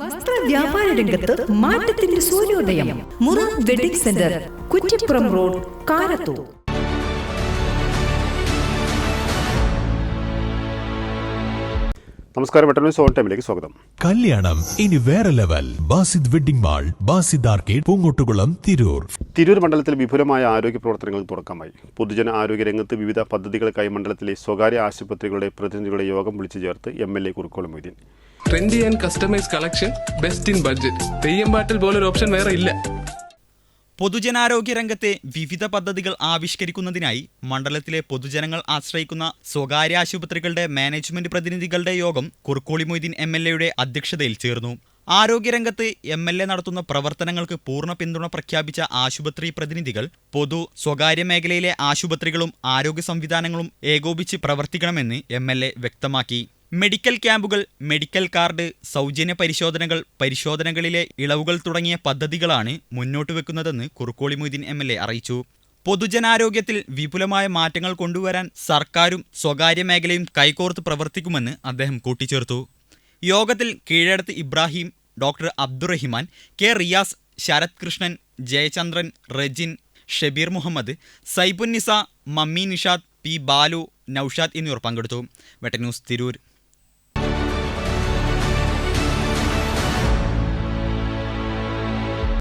വസ്ത്ര വ്യാപാര രംഗത്ത് മാറ്റത്തിന്റെ സൂര്യോദയം. Mura wedding centre Kuttippuram road Karathur. നമസ്കാരം വെട്ടനൂർ സോൺ ടൈമിലേക്ക് സ്വാഗതം. കല്യാണം ഇനി വേറെ level. Basid wedding mall Basid arcade Poongottukulam Tirur. Tirur മണ്ഡലത്തിൽ വിപുലമായ ആരോഗ്യ പ്രവർത്തനങ്ങൾ തുടക്കമായി. പൊതുജന ആരോഗ്യ രംഗത്ത് വിവിധ പദ്ധതികൾക്കായി മണ്ഡലത്തിലെ സ്വകാര്യ ആശുപത്രികളുടെ പ്രതിനിധികളുടെ യോഗം വിളിച്ചു ചേർത്ത് M L A Kurukkolam Moideen. Trendy and customise collection best in budget Theyyam പോലെ പോലൊരു ഓപ്ഷൻ വേറെ ഇല്ല. പൊതുജനാരോഗ്യ രംഗത്തെ വിവിധ പദ്ധതികൾ ആവിഷ്കരിക്കുന്നതിനായി മണ്ഡലത്തിലെ പൊതുജനങ്ങൾ ആശ്രയിക്കുന്ന സ്വകാര്യ ആശുപത്രികളുടെ മാനേജ്മെന്റ് പ്രതിനിധികളുടെ യോഗം കുറുക്കോളി മൊയ്തീൻ എം എൽ എയുടെ അധ്യക്ഷതയിൽ ചേർന്നു. ആരോഗ്യരംഗത്ത് എം എൽ എ നടത്തുന്ന പ്രവർത്തനങ്ങൾക്ക് പൂർണ പിന്തുണ പ്രഖ്യാപിച്ച ആശുപത്രി പ്രതിനിധികൾ പൊതു സ്വകാര്യ മേഖലയിലെ ആശുപത്രികളും ആരോഗ്യ സംവിധാനങ്ങളും ഏകോപിച്ച് പ്രവർത്തിക്കണമെന്ന് എം എൽ എ വ്യക്തമാക്കി. മെഡിക്കൽ ക്യാമ്പുകൾ മെഡിക്കൽ കാർഡ് സൗജന്യ പരിശോധനകൾ പരിശോധനകളിലെ ഇളവുകൾ തുടങ്ങിയ പദ്ധതികളാണ് മുന്നോട്ട് വെക്കുന്നതെന്ന് കുറുക്കോളി മൊയ്തീൻ എം അറിയിച്ചു. പൊതുജനാരോഗ്യത്തിൽ വിപുലമായ മാറ്റങ്ങൾ കൊണ്ടുവരാൻ സർക്കാരും സ്വകാര്യ മേഖലയും കൈകോർത്ത് പ്രവർത്തിക്കുമെന്ന് അദ്ദേഹം കൂട്ടിച്ചേർത്തു. യോഗത്തിൽ Keezhadath Ibrahim doctor Abdurahiman K Riyas Sarath Krishnan Jayachandran Rejin Shabeer Muhammad Saibunnisa Mammi Nishad P Balu Noushad എന്നിവർ പങ്കെടുത്തു. വെട്ടന്യൂസ് തിരൂർ.